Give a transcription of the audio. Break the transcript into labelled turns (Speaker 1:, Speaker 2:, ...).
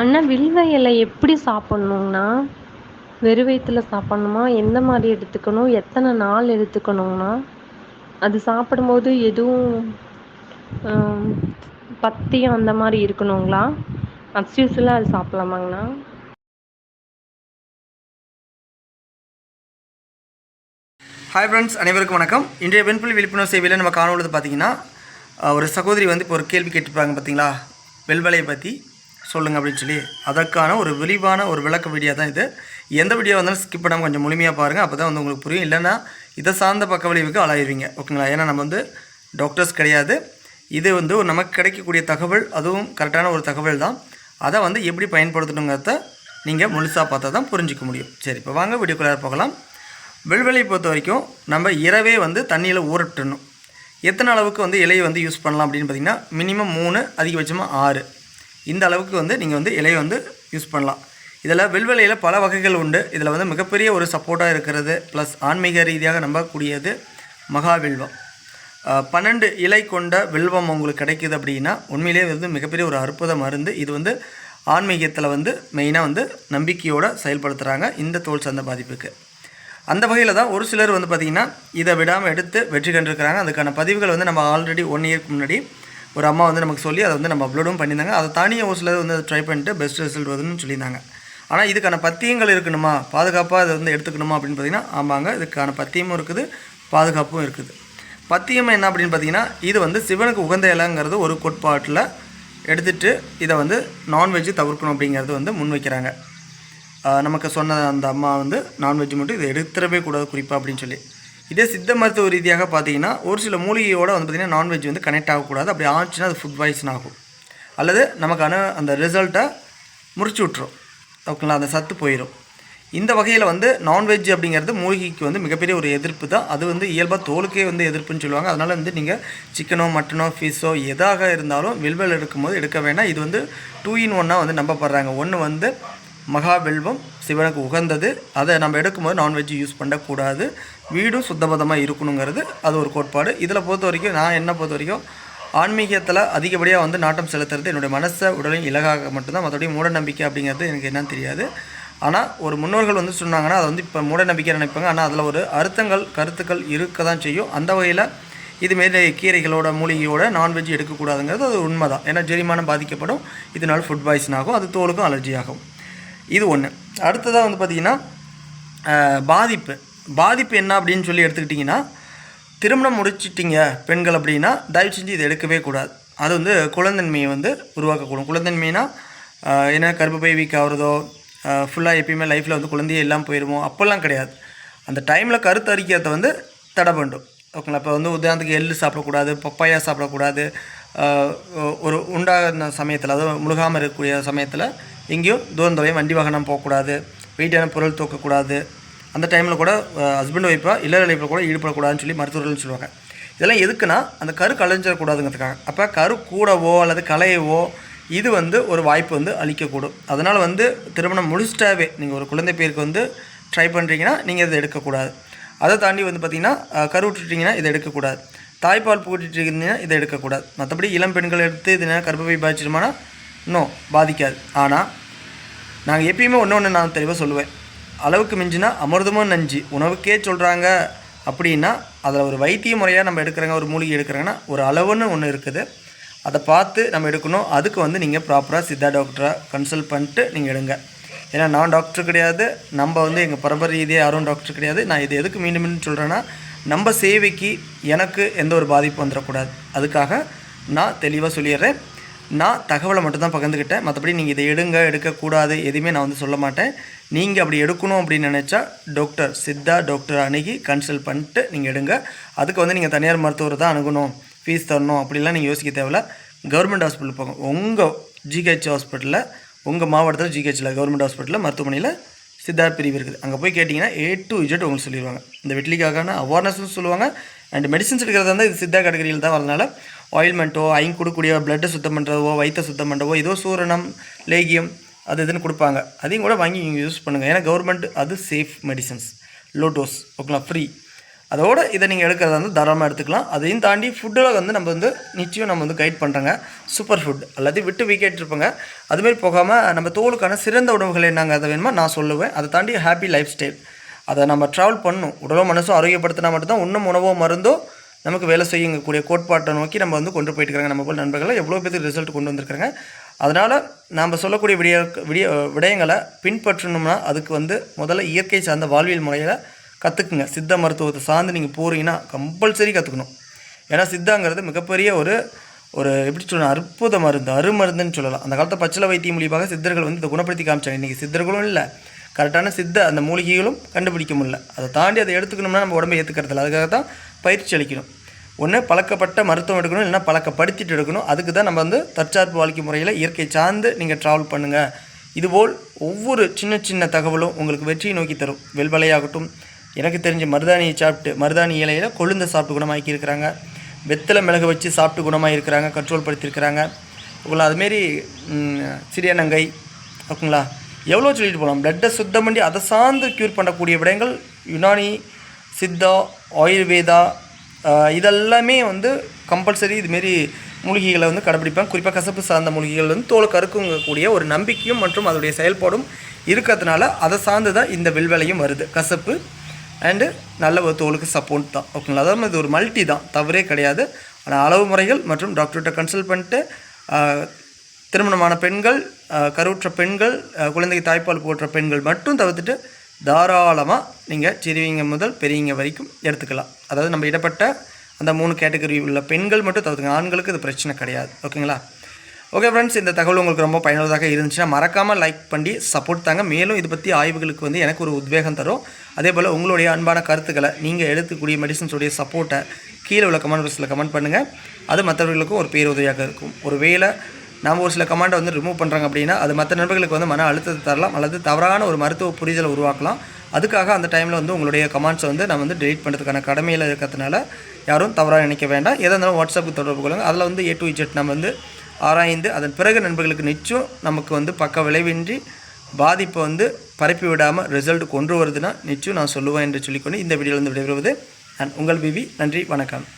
Speaker 1: அண்ணா வில்வ இலை எப்படி சாப்பிட்ணுங்கண்ணா வெறும் வயிற்றுல சாப்பிட்ணுமா? எந்த மாதிரி எடுத்துக்கணும்? எத்தனை நாள் எடுத்துக்கணுங்கண்ணா அது சாப்பிடும்போது எதுவும் பத்தியம் அந்த மாதிரி இருக்கணுங்களா? அஸ்யூஸ்வலாக அது சாப்பிட்லாமாங்கண்ணா?
Speaker 2: ஹாய் ஃப்ரெண்ட்ஸ் அனைவருக்கும் வணக்கம். இன்றைய வெண்புலி விழிப்புணர்வு சேவையில் நம்ம காணொழுது பார்த்தீங்கன்னா ஒரு சகோதரி வந்து இப்போ ஒரு கேள்வி கேட்டிருப்பாங்க பார்த்தீங்களா வெல்வலையை பற்றி சொல்லுங்கள் அப்படின்னு சொல்லி அதற்கான ஒரு விரிவான ஒரு விளக்க வீடியோ தான் இது. எந்த வீடியோ வந்தாலும் ஸ்கிப் பண்ணாமல் கொஞ்சம் முழுமையாக பாருங்கள் அப்போ தான் வந்து உங்களுக்கு புரியும். இல்லைன்னா இதை சார்ந்த பக்க விளைவுக்கு ஆளாயிருவீங்க. ஓகேங்களா ஏன்னா நம்ம வந்து டாக்டர்ஸ் கிடையாது. இது வந்து ஒரு நமக்கு கிடைக்கக்கூடிய தகவல் அதுவும் கரெக்டான ஒரு தகவல் தான். அதை வந்து எப்படி பயன்படுத்தணுங்கிறத நீங்கள் முழுசாக பார்த்தா தான் புரிஞ்சிக்க முடியும். சரி இப்போ வாங்க வீடியோக்குள்ளே போகலாம். வெள்வெளியை பொறுத்த வரைக்கும் நம்ம இரவே வந்து தண்ணியில் ஊறட்டணும். எத்தனை அளவுக்கு வந்து இலையை வந்து யூஸ் பண்ணலாம் அப்படின்னு பார்த்தீங்கன்னா மினிமம் மூணு அதிகபட்சமாக ஆறு. இந்த அளவுக்கு வந்து நீங்கள் வந்து இலையை வந்து யூஸ் பண்ணலாம். இதில் வில்வெளியில் பல வகைகள் உண்டு. இதில் வந்து மிகப்பெரிய ஒரு சப்போர்ட்டாக இருக்கிறது ப்ளஸ் ஆன்மீக ரீதியாக நம்பக்கூடியது மகாவில்வம் பன்னெண்டு இலை கொண்ட வில்வம் உங்களுக்கு கிடைக்குது அப்படின்னா உண்மையிலேயே வந்து மிகப்பெரிய ஒரு அற்புத மருந்து. இது வந்து ஆன்மீகத்தில் வந்து மெயினாக வந்து நம்பிக்கையோடு செயல்படுத்துகிறாங்க இந்த தோல் சந்த பாதிப்புக்கு. அந்த வகையில் தான் ஒரு சிலர் வந்து பார்த்திங்கன்னா இதை விடாமல் எடுத்து வெற்றி கண்டிருக்கிறாங்க. அதுக்கான பதிவுகள் வந்து நம்ம ஆல்ரெடி ஒன் இயர்க்கு முன்னாடி ஒரு அம்மா வந்து நமக்கு சொல்லி அதை வந்து நம்ம அப்லோடும் பண்ணியிருந்தாங்க. அதை தானிய ஒரு சிலர் வந்து ட்ரை பண்ணிட்டு பெஸ்ட் ரிசல்ட் வருதுன்னு சொல்லியிருந்தாங்க. ஆனால் இதுக்கான பத்தியங்கள் இருக்கணுமா? பாதுகாப்பாக அதை வந்து எடுத்துக்கணுமா அப்படின்னு பார்த்தீங்கன்னா ஆமாங்க இதுக்கான பத்தியமும் இருக்குது பாதுகாப்பும் இருக்குது. பத்தியம் என்ன அப்படின்னு பார்த்தீங்கன்னா இது வந்து சிவனுக்கு உகந்த இலைங்கிறது ஒரு கோட்பாட்டில் எடுத்துட்டு இதை வந்து நான்வெஜ்ஜு தவிர்க்கணும் அப்படிங்கிறது வந்து முன்வைக்கிறாங்க வைக்கிறாங்க. நமக்கு சொன்ன அந்த அம்மா வந்து நான்வெஜ் மட்டும் இதை எடுத்துடவே கூடாது குறிப்பாக அப்படின்னு சொல்லி. இதே சித்த மருத்துவ ரீதியாக பார்த்தீங்கன்னா ஒரு சில மூலிகையோட வந்து பார்த்திங்கன்னா நான்வெஜ் வந்து கனெக்ட் ஆகக்கூடாது. அப்படி ஆச்சுன்னா அது ஃபுட் பாய்சன் ஆகும். அல்லது நமக்கான அந்த ரிசல்ட்டை முறிச்சு விட்ரும் ஓகேங்களா? அந்த சத்து போயிடும் இந்த வகையில் வந்து நான்வெஜ் அப்படிங்கிறது மூலிகைக்கு வந்து மிகப்பெரிய ஒரு எதிர்ப்பு தான். அது வந்து இயல்பாக தோலுக்கே வந்து எதிர்ப்புன்னு சொல்லுவாங்க. அதனால் வந்து நீங்கள் சிக்கனோ மட்டனோ ஃபிஷ்ஷோ எதாக இருந்தாலும் வில்வெல் எடுக்கும்போது எடுக்க வேண்டாம். இது வந்து டூ இன் ஒன்னாக வந்து நம்பப்படுறாங்க. ஒன்று வந்து மகாவெல்வம் சிவனுக்கு உகந்தது. அதை நம்ம எடுக்கும்போது நான்வெஜ் யூஸ் பண்ணக்கூடாது. வீடும் சுத்தபத்தமாக இருக்கணுங்கிறது அது ஒரு கோட்பாடு. இதில் பொறுத்த வரைக்கும் நான் என்ன பொறுத்த வரைக்கும் ஆன்மீகத்தில் அதிகப்படியாக வந்து நாட்டம் செலுத்துறது என்னுடைய மனசை உடலையும் இலகாக மட்டும்தான். மற்றபடி மூட நம்பிக்கை அப்படிங்கிறது எனக்கு என்னன்னு தெரியாது. ஆனால் ஒரு முன்னோர்கள் வந்து சொன்னாங்கன்னா அதை வந்து இப்போ மூட நம்பிக்கை நினைப்பாங்க. ஆனால் அதில் ஒரு அர்த்தங்கள் கருத்துக்கள் இருக்க தான் செய்யும். அந்த வகையில் இதுமாரி கீரைகளோட மூலிகையோட நான்வெஜ் எடுக்கக்கூடாதுங்கிறது அது உண்மை தான் ஏன்னா ஜெரிமானம் பாதிக்கப்படும். இதனால் ஃபுட் பாய்சன் ஆகும். அது தோலுக்கும் அலர்ஜி ஆகும். இது ஒன்று அடுத்ததாக வந்து பார்த்திங்கன்னா பாதிப்பு. பாதிப்பு என்ன அப்படின்னு சொல்லி எடுத்துக்கிட்டிங்கன்னா திருமணம் முடிச்சிட்டிங்க பெண்கள் அப்படின்னா தயவு செஞ்சு இதை எடுக்கவே கூடாது. அது வந்து குழந்தன்மையை வந்து உருவாக்கக்கூடும். குழந்தன்மைனா அஹ், என்ன பை வீக் ஆகிறதோ ஃபுல்லாக எப்பயுமே லைஃப்பில் வந்து குழந்தையே இல்லாமல் போயிடுமோ அப்போல்லாம் கிடையாது. அந்த டைமில் கருத்து அரிக்கிறத வந்து தடை பண்ணும். ஓகேங்களா? இப்போ வந்து உதாரணத்துக்கு எள்ளு சாப்பிடக்கூடாது பப்பாயா சாப்பிடக்கூடாது ஒரு உண்டான சமயத்தில் அதாவது முழுகாமல் இருக்கக்கூடிய சமயத்தில் எங்கேயும் தூரம் தொலையும் வண்டி வாகனம் போகக்கூடாது வெயிட்டான பொருள் தூக்கக்கூடாது. அந்த டைமில் கூட ஹஸ்பண்ட் ஒய்ஃபாக இல்லற லைஃப்பில் கூட ஈடுபடக்கூடாதுன்னு சொல்லி மருத்துவர்கள் சொல்லுவாங்க. இதெல்லாம் எதுக்குன்னா அந்த கரு கலைஞ்சிடக்கூடாதுங்கிறதுக்காக அப்போ கரு கூடவோ அல்லது கலையவோ இது வந்து ஒரு வாய்ப்பு வந்து அளிக்கக்கூடும். அதனால் வந்து திருமணம் முடிச்சிட்டாவே நீங்கள் ஒரு குழந்தை பேருக்கு வந்து ட்ரை பண்ணுறீங்கன்னா நீங்கள் இதை எடுக்கக்கூடாது. அதை தாண்டி வந்து பார்த்திங்கன்னா கரு விட்டுட்டிங்கன்னா இதை எடுக்கக்கூடாது. தாய்ப்பால் போட்டுட்டு இருந்தீங்கன்னா இதை எடுக்கக்கூடாது. மற்றபடி இளம் பெண்கள் எடுத்து இதுனா கர்ப்பப்பை பாதிச்சிருமானா இன்னும் பாதிக்காது. ஆனால் நாங்கள் எப்பயுமே ஒன்று ஒன்று நான் தெளிவாக சொல்லுவேன். அளவுக்கு மிஞ்சினா அமிர்தமும் நஞ்சு. உணவுக்கே சொல்கிறாங்க அப்படின்னா அதில் ஒரு வைத்திய முறையாக நம்ம எடுக்கிறோங்க ஒரு மூலிகை எடுக்கிறாங்கன்னா ஒரு அளவுன்னு ஒன்று இருக்குது. அதை பார்த்து நம்ம எடுக்கணும். அதுக்கு வந்து நீங்கள் ப்ராப்பராக சித்தா டாக்டரை கன்சல்ட் பண்ணிட்டு நீங்கள் எடுங்க. ஏன்னா நான் டாக்டர் கிடையாது. நம்ம வந்து எங்கள் பரம்பரை ரீதியாக யாரும் டாக்டர் கிடையாது. நான் இது எதுக்கு மீண்டும் மீண்டும் சொல்கிறேன்னா நம்ம சேவைக்கு எனக்கு எந்த ஒரு பாதிப்பும் வந்துடக்கூடாது. அதுக்காக நான் தெளிவாக சொல்லிடுறேன். நான் தகவலை மட்டும்தான் பகிர்ந்துக்கிட்டேன் மற்றபடி நீங்கள் இதை எடுங்க எடுக்கக்கூடாது எதுவுமே நான் வந்து சொல்ல மாட்டேன். நீங்கள் அப்படி எடுக்கணும் அப்படின்னு நினச்சா டாக்டர் சித்தா டாக்டர் அணுகி கன்சல்ட் பண்ணிட்டு நீங்கள் எடுங்க. அதுக்கு வந்து நீங்கள் தனியார் மருத்துவர் தான் அணுகணும் ஃபீஸ் தரணும் அப்படிலாம் நீங்கள் யோசிக்க தேவையில்ல. கவர்மெண்ட் ஹாஸ்பிட்டல் போங்க. உங்கள் ஜிஹெச் ஹாஸ்பிட்டலில் உங்கள் மாவட்டத்தில் ஜிஹெச்சில் கவர்மெண்ட் ஹாஸ்பிட்டலில் மருத்துவமனையில் சித்தார்த் பிரிவு இருக்குது அங்கே போய் கேட்டிங்கன்னா ஏ டு இஜெட் உங்களுக்கு சொல்லிடுவாங்க இந்த வெட்லிக்கான அவேர்னஸும் சொல்லுவாங்க. அண்ட் மெடிசன்ஸ் எடுக்கிறதா இருந்தால் இது சித்தா கேட்டகரியில் தான் வரதுனால ஆயில்மெண்ட்டோ ஐங் கொடுக்கக்கூடிய பிளட்டை சுத்தம் பண்ணுறதோ வயிற்றை சுத்தம் பண்ணுறவோ ஏதோ சூரணம் லேகியம் அது இதுன்னு கொடுப்பாங்க. அதையும் கூட வாங்கி நீங்கள் யூஸ் பண்ணுங்கள் ஏன்னா கவர்மெண்ட் அது சேஃப் மெடிசன்ஸ் லோ டோஸ் ஓகேங்களா ஃப்ரீ அதோடு இதை நீங்கள் எடுக்கிறத வந்து தாராளமாக எடுத்துக்கலாம். அதையும் தாண்டி ஃபுட்டில் வந்து நம்ம வந்து நிச்சயம் நம்ம வந்து கைட் பண்ணுறோங்க சூப்பர் ஃபுட் எல்லாத்தையும் விட்டு வீக்கெட் இருப்போங்க அதுமாரி போகாமல் நம்ம தோலுக்கான சிறந்த உணவுகள் என்னங்க அதை வேணுமா? நான் சொல்லுவேன். அதை தாண்டி ஹாப்பி லைஃப் ஸ்டைல் அதை நம்ம ட்ராவல் பண்ணணும். உடலும் மனசும் ஆரோக்கியப்படுத்தினா மட்டும்தான் இன்னும் உணவோ மருந்தோ நமக்கு வேலை செய்யக்கூடிய கோட்பாட்டை நோக்கி நம்ம வந்து கொண்டு போயிட்டுருக்காங்க. நம்ம போல் நண்பர்களை எவ்வளோ பேருக்கு ரிசல்ட் கொண்டு வந்திருக்காங்க. அதனால் நாம் சொல்லக்கூடிய விடிய விடிய விடயங்களை பின்பற்றணும்னா அதுக்கு வந்து முதல்ல இயற்கை சார்ந்த வாழ்வியல் முறையில் கற்றுக்குங்க சித்த மருத்துவத்தை சார்ந்து நீங்கள் போகிறீங்கன்னா கம்பல்சரி கற்றுக்கணும் ஏன்னா சித்தாங்கிறது மிகப்பெரிய ஒரு ஒரு எப்படி சொல்லணும் அற்புத மருந்து அருமருந்துன்னு சொல்லலாம். அந்த காலத்தில் பச்சில வைத்தியம் மூலியமாக சித்தர்கள் வந்து இதை குணப்படுத்தி காமிச்சாங்க. இன்றைக்கி சித்தர்களும் இல்லை. கரெக்டான சித்த அந்த மூலிகைகளும் கண்டுபிடிக்க முடியல. அதை தாண்டி அதை எடுத்துக்கணும்னா நம்ம உடம்பை ஏற்றுக்கிறதில்ல அதுக்காக தான் பயிற்சி அளிக்கணும். ஒன்று பழக்கப்பட்ட மருத்துவம் எடுக்கணும். இல்லைன்னா பழக்கப்படுத்திட்டு எடுக்கணும். அதுக்கு தான் நம்ம வந்து தற்சார்பு வாழ்க்கை முறையில் இயற்கை சார்ந்து நீங்கள் ட்ராவல் பண்ணுங்கள் இதுபோல் ஒவ்வொரு சின்ன சின்ன தகவலும் உங்களுக்கு வெற்றியை நோக்கி தரும். வெல்வலையாகட்டும் எனக்கு தெரிஞ்ச மருதாணியை சாப்பிட்டு மருதாணி இலையில் கொழுந்த சாப்பிட்டு குணமாக்கி இருக்கிறாங்க வெத்தலை மிளகு வச்சு சாப்பிட்டு குணமாக இருக்கிறாங்க கண்ட்ரோல் படுத்தியிருக்கிறாங்க உங்களை அதுமாரி சிறியனங்கை ஓகேங்களா? எவ்வளோ சொல்லிட்டு போகலாம் பிளட்டை சுத்தம் பண்ணி அதை சார்ந்து க்யூர் பண்ணக்கூடிய விடயங்கள் யுனானி சித்தா ஆயுர்வேதா இதெல்லாமே வந்து கம்பல்சரி இதுமாரி மூலிகைகளை வந்து கடைப்பிடிப்பேன் குறிப்பாக கசப்பு சார்ந்த மூலிகைகள் வந்து தோல் கருக்குங்கக்கூடிய ஒரு நம்பிக்கையும் மற்றும் அதோடைய செயல்பாடும் இருக்கிறதுனால அதை சார்ந்து தான் இந்த வில்வேலையும் வருது. கசப்பு அண்டு நல்ல ஒரு தோலுக்கு சப்போர்ட் தான் ஓகேங்களா அதாவது இது ஒரு மல்டி தான் தவறே கிடையாது. ஆனால் அளவு முறைகள் மற்றும் டாக்டர்கிட்ட கன்சல்ட் பண்ணிட்டு திருமணமான பெண்கள் கருவுற்ற பெண்கள் குழந்தைக்கு தாய்ப்பால் போடுற பெண்கள் மட்டும் தவிர்த்துட்டு தாராளமாக நீங்கள் சிறியவங்க முதல் பெரியவங்க வரைக்கும் எடுத்துக்கலாம். அதாவது நம்ம இடப்பட்ட அந்த மூணு கேட்டகரி உள்ள பெண்கள் மட்டும் தவிர்த்துங்க ஆண்களுக்கு இது பிரச்சனை கிடையாது ஓகேங்களா ஓகே ஃப்ரெண்ட்ஸ் இந்த தகவல் உங்களுக்கு ரொம்ப பயனுள்ளதாக இருந்துச்சுன்னா மறக்காமல் லைக் பண்ணி சப்போர்ட் தாங்க. மேலும் இது பற்றி ஆய்வுகளுக்கு வந்து எனக்கு ஒரு உத்வேகம் தரும். அதே போல் உங்களுடைய அன்பான கருத்துக்களை நீங்கள் எடுத்துக்கூடிய மெடிசன்ஸுடைய சப்போர்ட்டை கீழே உள்ள கமெண்ட் பாக்ஸில் கமெண்ட் பண்ணுங்கள் அது மற்றவர்களுக்கும் ஒரு பேருதவியாக இருக்கும். ஒரு வேளை நாம் ஒரு சில கமாண்டை வந்து ரிமூவ் பண்ணுறாங்க அப்படின்னா அது மற்ற நண்பர்களுக்கு வந்து மன அழுத்தத்தை தரலாம். அல்லது தவறான ஒரு மருத்துவ புரிதலை உருவாக்கலாம். அதுக்காக அந்த டைமில் வந்து உங்களுடைய கமெண்ட்ஸை வந்து நான் வந்து டெலிட் பண்ணுறதுக்கான கடமையில் இருக்கிறதுனால யாரும் தவறாக நினைக்க வேண்டாம். எதாக இருந்தாலும் வாட்ஸ்அப்புக்கு தொடர்பு கொள்ளுங்கள் அதில் வந்து ஏ டு இஜெட் நம்ம வந்து ஆராய்ந்து அதன் பிறகு நண்பர்களுக்கு நிச்சயம் நமக்கு வந்து பக்க விளைவின்றி பாதிப்பை வந்து பரப்பி விடாமல் ரிசல்ட் கொண்டு வருதுன்னா நிச்சயம் நான் சொல்லுவேன் என்று சொல்லிக்கொண்டு இந்த வீடியோவில் வந்து விடைபெறுவது நான் உங்கள் பிபி. நன்றி வணக்கம்.